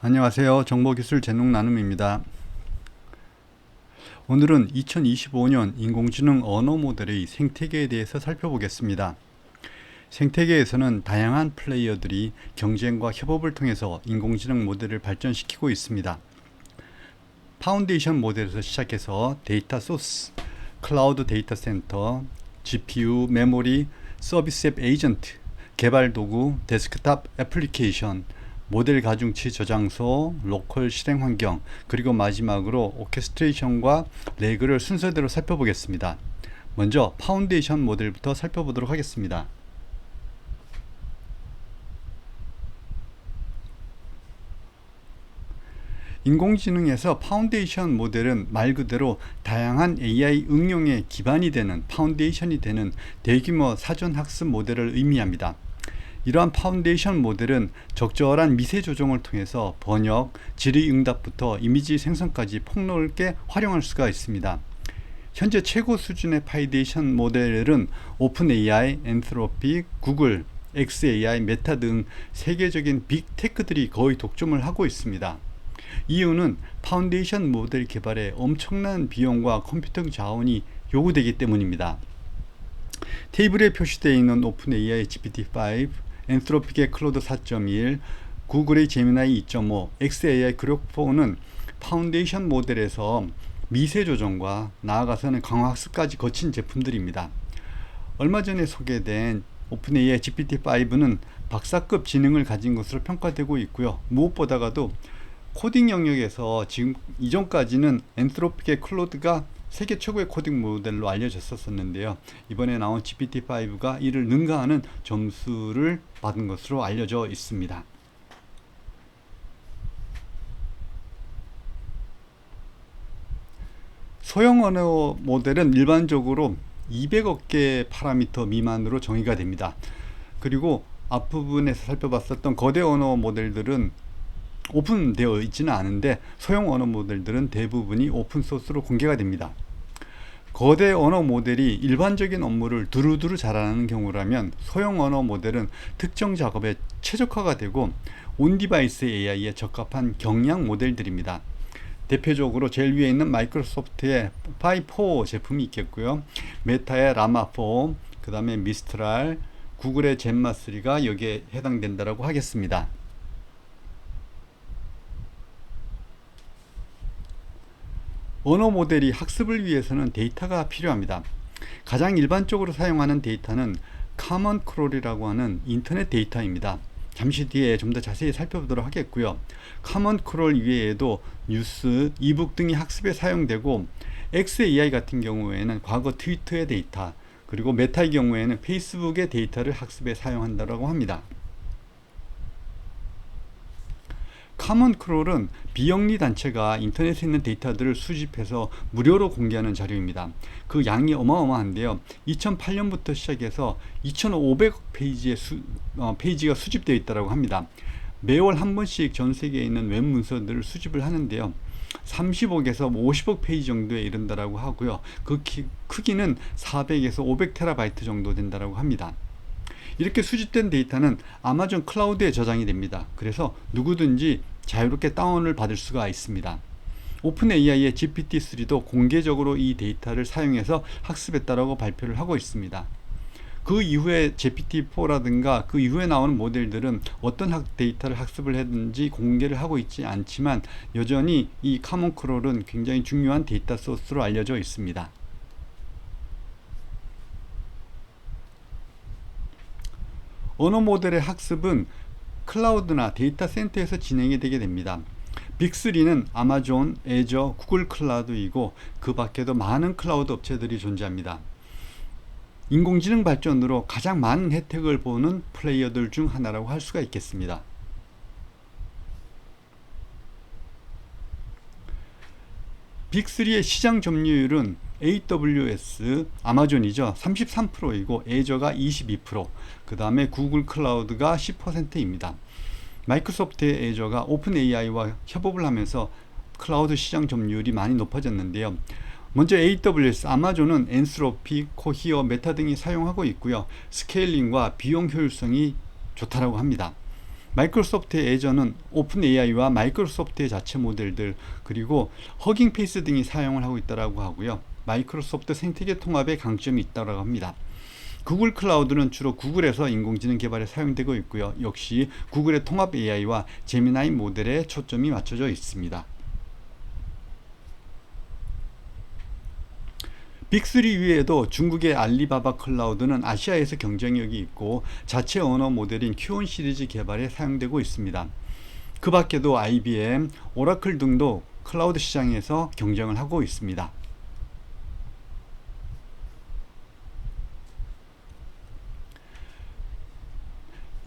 안녕하세요. 정보기술 재능 나눔입니다. 오늘은 2025년 인공지능 언어 모델의 생태계에 대해서 살펴보겠습니다. 생태계에서는 다양한 플레이어들이 경쟁과 협업을 통해서 인공지능 모델을 발전시키고 있습니다. 파운데이션 모델에서 시작해서 데이터 소스, 클라우드 데이터 센터, GPU, 메모리, 서비스 앱 에이전트, 개발 도구, 데스크탑 애플리케이션, 모델 가중치 저장소, 로컬 실행 환경, 그리고 마지막으로 오케스트레이션과 레그를 순서대로 살펴보겠습니다. 먼저 파운데이션 모델부터 살펴보도록 하겠습니다. 인공지능에서 파운데이션 모델은 말 그대로 다양한 AI 응용의 기반이 되는 파운데이션이 되는 대규모 사전 학습 모델을 의미합니다. 이러한 파운데이션 모델은 적절한 미세 조정을 통해서 번역, 질의응답부터 이미지 생성까지 폭넓게 활용할 수가 있습니다. 현재 최고 수준의 파운데이션 모델은 오픈AI, 엔트로피, 구글, XAI, 메타 등 세계적인 빅테크들이 거의 독점을 하고 있습니다. 이유는 파운데이션 모델 개발에 엄청난 비용과 컴퓨터 자원이 요구되기 때문입니다. 테이블에 표시되어 있는 오픈AI GPT-5, 엔트로픽의 클로드 4.1, 구글의 제미나이 2.5, XAI 그룹4는 파운데이션 모델에서 미세 조정과 나아가서는 강화학습까지 거친 제품들입니다. 얼마 전에 소개된 오픈AI GPT-5는 박사급 지능을 가진 것으로 평가되고 있고요. 무엇보다가도 코딩 영역에서 지금 이전까지는 엔트로픽의 클로드가 세계 최고의 코딩 모델로 알려졌었는데요. 이번에 나온 GPT-5가 이를 능가하는 점수를 받은 것으로 알려져 있습니다. 소형 언어 모델은 일반적으로 200억 개의 파라미터 미만으로 정의가 됩니다. 그리고 앞부분에서 살펴봤었던 거대 언어 모델들은 오픈되어 있지는 않은데 소형 언어 모델들은 대부분이 오픈 소스로 공개가 됩니다. 거대 언어 모델이 일반적인 업무를 두루두루 잘하는 경우라면 소형 언어 모델은 특정 작업에 최적화가 되고 온 디바이스 AI에 적합한 경량 모델들입니다. 대표적으로 제일 위에 있는 마이크로소프트의 파4 제품이 있겠고요. 메타의 라마4, 그 다음에 미스트랄, 구글의 젠마3가 여기에 해당된다고 하겠습니다. 언어 모델이 학습을 위해서는 데이터가 필요합니다. 가장 일반적으로 사용하는 데이터는 카먼 크롤이라고 하는 인터넷 데이터입니다. 잠시 뒤에 좀 더 자세히 살펴보도록 하겠고요. 카먼 크롤 이외에도 뉴스, 이북 등이 학습에 사용되고 XAI 같은 경우에는 과거 트위터의 데이터, 그리고 메타의 경우에는 페이스북의 데이터를 학습에 사용한다고 합니다. 카먼 크롤은 비영리 단체가 인터넷에 있는 데이터들을 수집해서 무료로 공개하는 자료입니다. 그 양이 어마어마한데요. 2008년부터 시작해서 2,500억 페이지의 수, 어, 페이지가 수집되어 있다고 합니다. 매월 한 번씩 전 세계에 있는 웹 문서들을 수집을 하는데요. 30억에서 50억 페이지 정도에 이른다라고 하고요. 그 키, 크기는 400에서 500 테라바이트 정도 된다라고 합니다. 이렇게 수집된 데이터는 아마존 클라우드에 저장이 됩니다. 그래서 누구든지 자유롭게 다운을 받을 수가 있습니다. 오픈 AI의 GPT-3도 공개적으로 이 데이터를 사용해서 학습했다라고 발표를 하고 있습니다. 그 이후에 GPT-4라든가 그 이후에 나오는 모델들은 어떤 학 데이터를 학습을 했는지 공개를 하고 있지 않지만 여전히 이 카몬 크롤은 굉장히 중요한 데이터 소스로 알려져 있습니다. 언어 모델의 학습은 클라우드나 데이터 센터에서 진행이 되게 됩니다. 빅3는 아마존, 애저, 구글 클라우드이고 그 밖에도 많은 클라우드 업체들이 존재합니다. 인공지능 발전으로 가장 많은 혜택을 보는 플레이어들 중 하나라고 할 수가 있겠습니다. 빅3의 시장 점유율은 AWS, 아마존이죠. 33%이고 애저가 22%, 그 다음에 구글 클라우드가 10%입니다. 마이크로소프트의 애저가 오픈 AI와 협업을 하면서 클라우드 시장 점유율이 많이 높아졌는데요. 먼저 AWS, 아마존은 엔스로피, 코히어, 메타 등이 사용하고 있고요. 스케일링과 비용 효율성이 좋다라고 합니다. 마이크로소프트의 애저는 오픈 AI와 마이크로소프트의 자체 모델들 그리고 허깅 페이스 등이 사용을 하고 있다고 하고요. 마이크로소프트 생태계 통합의 강점이 있다고 합니다. 구글 클라우드는 주로 구글에서 인공지능 개발에 사용되고 있고요. 역시 구글의 통합 AI와 제미나이 모델에 초점이 맞춰져 있습니다. 빅3 위에도 중국의 알리바바 클라우드는 아시아에서 경쟁력이 있고 자체 언어 모델인 큐온 시리즈 개발에 사용되고 있습니다. 그 밖에도 IBM, 오라클 등도 클라우드 시장에서 경쟁을 하고 있습니다.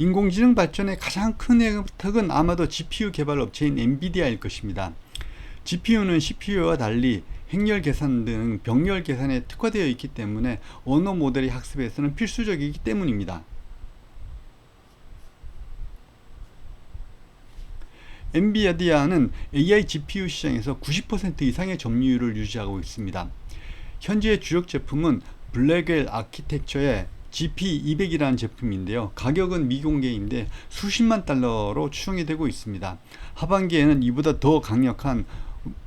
인공지능 발전의 가장 큰 혜택은 아마도 GPU 개발 업체인 엔비디아일 것입니다. GPU는 CPU와 달리 행렬 계산 등 병렬 계산에 특화되어 있기 때문에 언어 모델의 학습에서는 필수적이기 때문입니다. 엔비디아는 AI GPU 시장에서 90% 이상의 점유율을 유지하고 있습니다. 현재 주력 제품은 블랙웰 아키텍처의 GP200이라는 제품인데요. 가격은 미공개인데 수십만 달러로 추정이 되고 있습니다. 하반기에는 이보다 더 강력한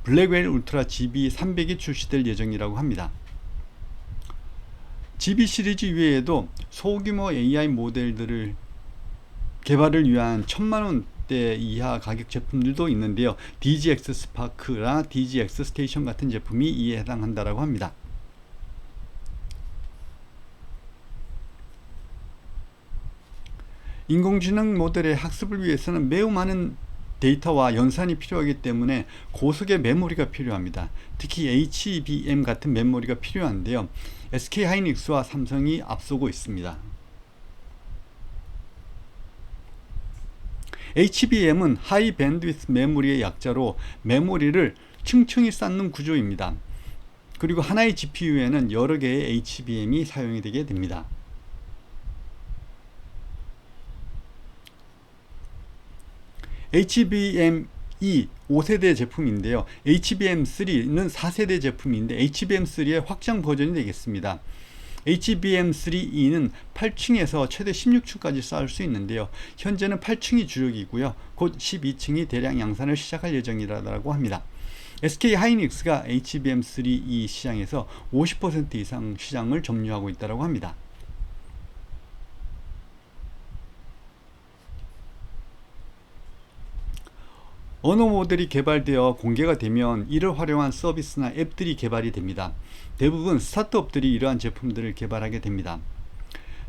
블랙웰 울트라 GB300이 출시될 예정이라고 합니다. GB 시리즈 외에도 소규모 AI 모델들을 개발을 위한 천만원 대 이하 가격 제품들도 있는데요. DGX 스파크나 DGX 스테이션 같은 제품이 이에 해당한다고 합니다. 인공지능 모델의 학습을 위해서는 매우 많은 데이터와 연산이 필요하기 때문에 고속의 메모리가 필요합니다. 특히 HBM 같은 메모리가 필요한데요. SK 하이닉스와 삼성이 앞서고 있습니다. HBM은 하이 밴드위스 메모리의 약자로 메모리를 층층이 쌓는 구조입니다. 그리고 하나의 GPU에는 여러 개의 HBM이 사용이 되게 됩니다. HBM2 5세대 제품인데요. HBM3는 4세대 제품인데 HBM3의 확장 버전이 되겠습니다. HBM3E는 8층에서 최대 16층까지 쌓을 수 있는데요. 현재는 8층이 주력이고요. 곧 12층이 대량 양산을 시작할 예정이라고 합니다. SK 하이닉스가 HBM3E 시장에서 50% 이상 시장을 점유하고 있다고 합니다. 언어 모델이 개발되어 공개가 되면 이를 활용한 서비스나 앱들이 개발이 됩니다. 대부분 스타트업들이 이러한 제품들을 개발하게 됩니다.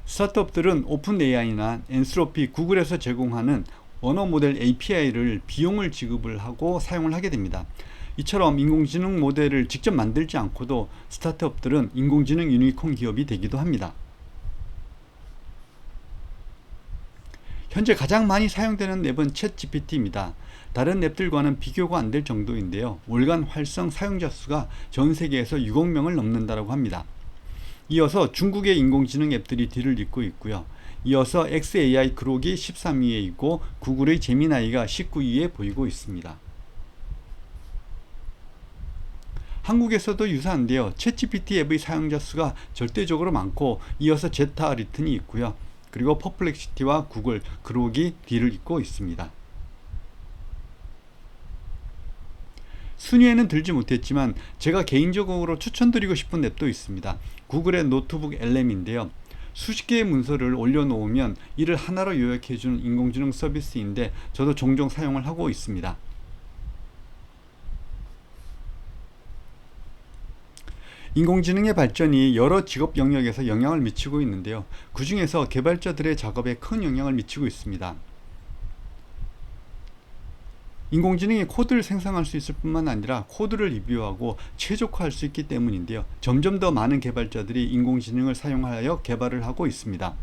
스타트업들은 오픈 AI나 엔스로피, 구글에서 제공하는 언어 모델 API를 비용을 지급을 하고 사용을 하게 됩니다. 이처럼 인공지능 모델을 직접 만들지 않고도 스타트업들은 인공지능 유니콘 기업이 되기도 합니다. 현재 가장 많이 사용되는 앱은 챗GPT입니다. 다른 앱들과는 비교가 안 될 정도인데요. 월간 활성 사용자 수가 전 세계에서 6억 명을 넘는다고 합니다. 이어서 중국의 인공지능 앱들이 뒤를 잇고 있고요. 이어서 XAI 그록이 13위에 있고 구글의 제미나이가 19위에 보이고 있습니다. 한국에서도 유사한데요. 챗GPT 앱의 사용자 수가 절대적으로 많고 이어서 제타 리튼이 있고요. 그리고 퍼플렉시티와 구글, 그록이 뒤를 잇고 있습니다. 순위에는 들지 못했지만 제가 개인적으로 추천드리고 싶은 앱도 있습니다. 구글의 노트북 LM인데요. 수십 개의 문서를 올려놓으면 이를 하나로 요약해주는 인공지능 서비스인데 저도 종종 사용을 하고 있습니다. 인공지능의 발전이 여러 직업 영역에서 영향을 미치고 있는데요. 그 중에서 개발자들의 작업에 큰 영향을 미치고 있습니다. 인공지능이 코드를 생성할 수 있을 뿐만 아니라 코드를 리뷰하고 최적화할 수 있기 때문인데요. 점점 더 많은 개발자들이 인공지능을 사용하여 개발을 하고 있습니다.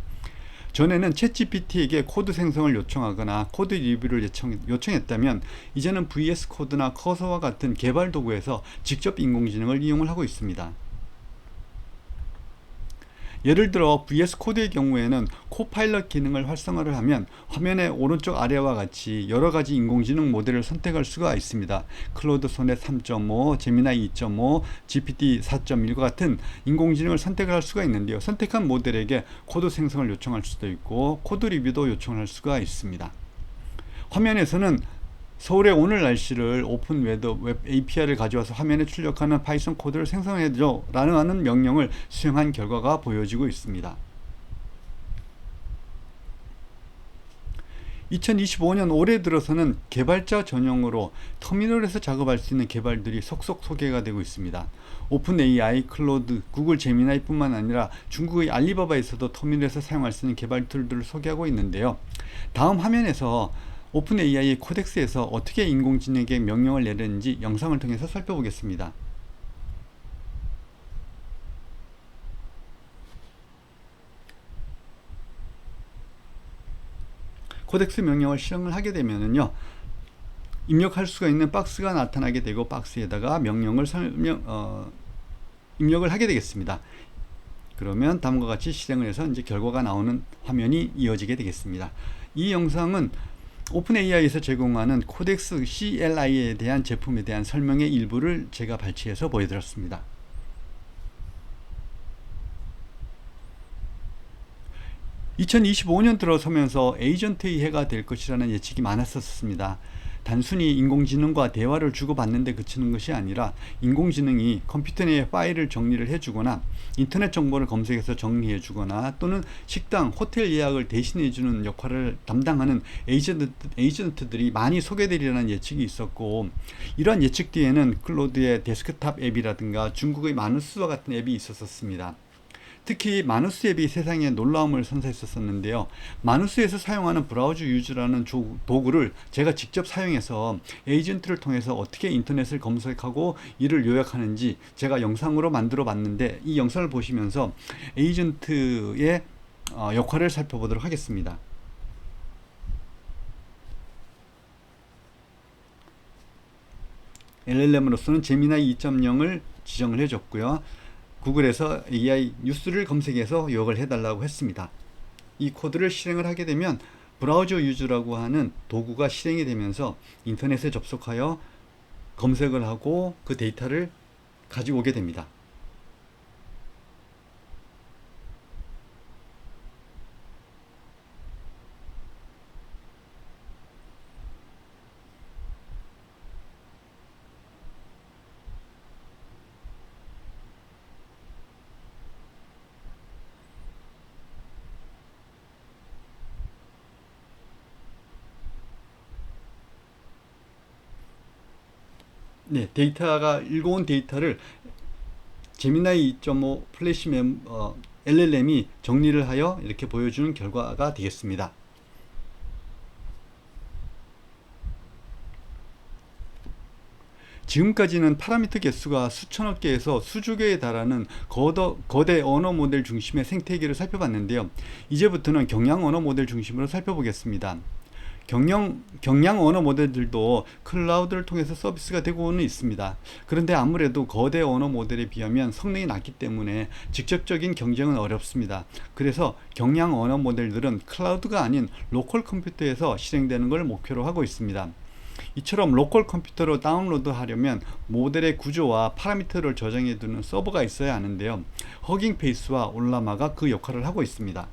전에는 챗GPT에게 코드 생성을 요청하거나 코드 리뷰를 요청, 요청했다면 이제는 VS 코드나 커서와 같은 개발 도구에서 직접 인공지능을 이용을 하고 있습니다. 예를 들어 VS 코드의 경우에는 코파일럿 기능을 활성화를 하면 화면의 오른쪽 아래와 같이 여러 가지 인공지능 모델을 선택할 수가 있습니다. 클로드 소넷 3.5, 제미나이 2.5, GPT 4.1과 같은 인공지능을 선택할 수가 있는데요. 선택한 모델에게 코드 생성을 요청할 수도 있고 코드 리뷰도 요청할 수가 있습니다. 화면에서는 서울의 오늘 날씨를 오픈 웨더 웹 API를 가져와서 화면에 출력하는 파이썬 코드를 생성해줘 라는 하는 명령을 수행한 결과가 보여지고 있습니다. 2025년 올해 들어서는 개발자 전용으로 터미널에서 작업할 수 있는 개발들이 속속 소개가 되고 있습니다. 오픈 AI, 클로드, 구글 제미나이뿐만 아니라 중국의 알리바바에서도 터미널에서 사용할 수 있는 개발 툴들을 소개하고 있는데요. 다음 화면에서 오픈 AI의 코덱스에서 어떻게 인공지능에게 명령을 내리는지 영상을 통해서 살펴보겠습니다. 코덱스 명령을 실행을 하게 되면은요. 입력할 수가 있는 박스가 나타나게 되고 박스에다가 명령을 설명 어, 입력을 하게 되겠습니다. 그러면 다음과 같이 실행을 해서 이제 결과가 나오는 화면이 이어지게 되겠습니다. 이 영상은 오픈AI에서 제공하는 코덱스 CLI에 대한 제품에 대한 설명의 일부를 제가 발췌해서 보여드렸습니다. 2025년 들어서면서 에이전트의 해가 될 것이라는 예측이 많았었습니다. 단순히 인공지능과 대화를 주고받는데 그치는 것이 아니라 인공지능이 컴퓨터 내에 파일을 정리를 해주거나 인터넷 정보를 검색해서 정리해 주거나 또는 식당, 호텔 예약을 대신해 주는 역할을 담당하는 에이전트, 에이전트들이 많이 소개되리라는 예측이 있었고 이러한 예측 뒤에는 클로드의 데스크탑 앱이라든가 중국의 마누스와 같은 앱이 있었습니다. 특히 마누스 앱이 세상에 놀라움을 선사했었는데요. 마누스에서 사용하는 브라우저 유즈라는 도구를 제가 직접 사용해서 에이전트를 통해서 어떻게 인터넷을 검색하고 이를 요약하는지 제가 영상으로 만들어 봤는데 이 영상을 보시면서 에이전트의 어, 역할을 살펴보도록 하겠습니다. LLM으로서는 제미나이 2.0을 지정을 해줬고요. 구글에서 AI 뉴스를 검색해서 요약을 해달라고 했습니다. 이 코드를 실행을 하게 되면 브라우저 유즈라고 하는 도구가 실행이 되면서 인터넷에 접속하여 검색을 하고 그 데이터를 가지고 오게 됩니다. 네, 데이터가 읽어온 데이터를 제미나이 2.5 플래시 멤, 어, LLM이 정리를 하여 이렇게 보여주는 결과가 되겠습니다. 지금까지는 파라미터 개수가 수천억 개에서 수조 개에 달하는 거더, 거대 언어 모델 중심의 생태계를 살펴봤는데요. 이제부터는 경량 언어 모델 중심으로 살펴보겠습니다. 경영, 경량 언어 모델들도 클라우드를 통해서 서비스가 되고는 있습니다. 그런데 아무래도 거대 언어 모델에 비하면 성능이 낮기 때문에 직접적인 경쟁은 어렵습니다. 그래서 경량 언어 모델들은 클라우드가 아닌 로컬 컴퓨터에서 실행되는 걸 목표로 하고 있습니다. 이처럼 로컬 컴퓨터로 다운로드 하려면 모델의 구조와 파라미터를 저장해 두는 서버가 있어야 하는데요. 허깅 페이스와 올라마가 그 역할을 하고 있습니다.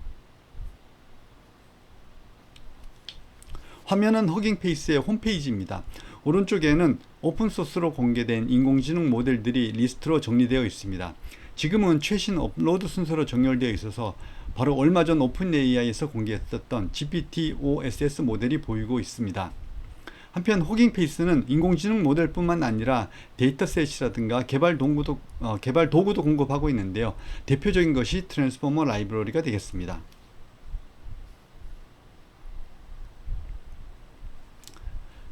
화면은 허깅페이스의 홈페이지입니다. 오른쪽에는 오픈소스로 공개된 인공지능 모델들이 리스트로 정리되어 있습니다. 지금은 최신 업로드 순서로 정렬되어 있어서 바로 얼마 전 오픈AI에서 공개했었던 GPT-OSS 모델이 보이고 있습니다. 한편 호깅페이스는 인공지능 모델뿐만 아니라 데이터셋이라든가 개발 도구도, 어, 개발 도구도 공급하고 있는데요. 대표적인 것이 트랜스포머 라이브러리가 되겠습니다.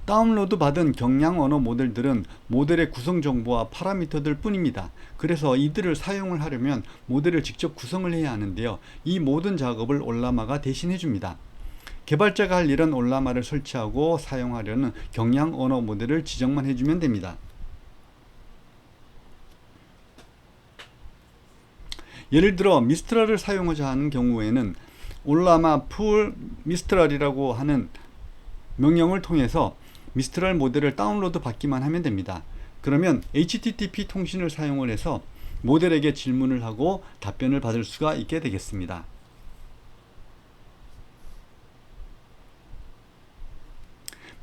다운로드 받은 경량 언어 모델들은 모델의 구성 정보와 파라미터들 뿐입니다. 그래서 이들을 사용을 하려면 모델을 직접 구성을 해야 하는데요. 이 모든 작업을 올라마가 대신해 줍니다. 개발자가 할 일은 올라마를 설치하고 사용하려는 경량 언어 모델을 지정만 해주면 됩니다. 예를 들어 미스트랄을 사용하자 하는 경우에는 올라마 풀 미스트랄이라고 하는 명령을 통해서 미스트랄 모델을 다운로드 받기만 하면 됩니다. 그러면 HTTP 통신을 사용을 해서 모델에게 질문을 하고 답변을 받을 수가 있게 되겠습니다.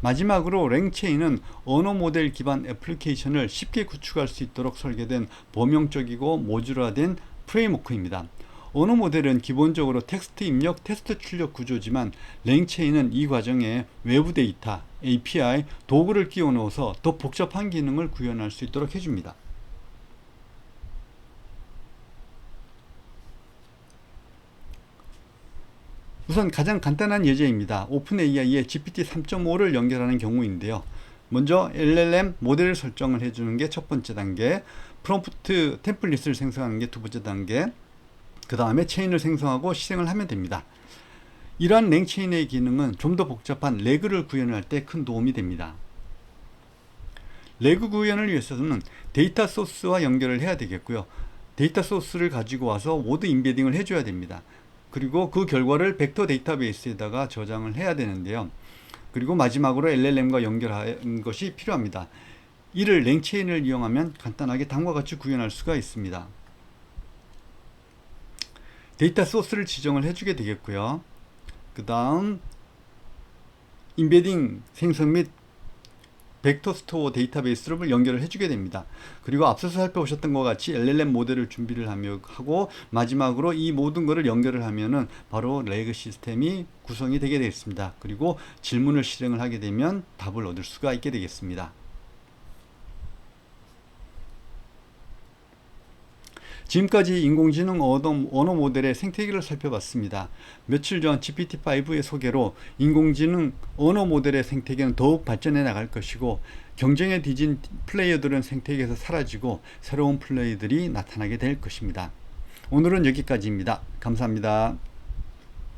마지막으로 랭체인은 언어 모델 기반 애플리케이션을 쉽게 구축할 수 있도록 설계된 범용적이고 모듈화된 프레임워크입니다. 언어 모델은 기본적으로 텍스트 입력, 테스트 출력 구조지만 랭체인은 이 과정에 외부 데이터, API, 도구를 끼워 넣어서 더 복잡한 기능을 구현할 수 있도록 해줍니다. 우선 가장 간단한 예제입니다. 오픈 AI에 GPT 3.5를 연결하는 경우인데요. 먼저 LLM 모델을 설정을 해주는 게 첫 번째 단계, 프롬프트 템플릿을 생성하는 게 두 번째 단계, 그 다음에 체인을 생성하고 실행을 하면 됩니다. 이러한 랭체인의 기능은 좀 더 복잡한 레그를 구현할 때 큰 도움이 됩니다. 레그 구현을 위해서는 데이터 소스와 연결을 해야 되겠고요. 데이터 소스를 가지고 와서 모두 인베딩을 해줘야 됩니다. 그리고 그 결과를 벡터 데이터베이스에다가 저장을 해야 되는데요. 그리고 마지막으로 LLM과 연결하는 것이 필요합니다. 이를 랭체인을 이용하면 간단하게 다음과 같이 구현할 수가 있습니다. 데이터 소스를 지정을 해주게 되겠고요. 그 다음 인베딩 생성 및 벡터 스토어 데이터베이스를 연결을 해주게 됩니다. 그리고 앞서서 살펴보셨던 것 같이 LLM 모델을 준비를 하고 마지막으로 이 모든 것을 연결을 하면은 바로 레그 시스템이 구성이 되게 되겠습니다. 그리고 질문을 실행을 하게 되면 답을 얻을 수가 있게 되겠습니다. 지금까지 인공지능 언어 모델의 생태계를 살펴봤습니다. 며칠 전 GPT-5의 소개로 인공지능 언어 모델의 생태계는 더욱 발전해 나갈 것이고 경쟁에 뒤진 플레이어들은 생태계에서 사라지고 새로운 플레이들이 나타나게 될 것입니다. 오늘은 여기까지입니다. 감사합니다.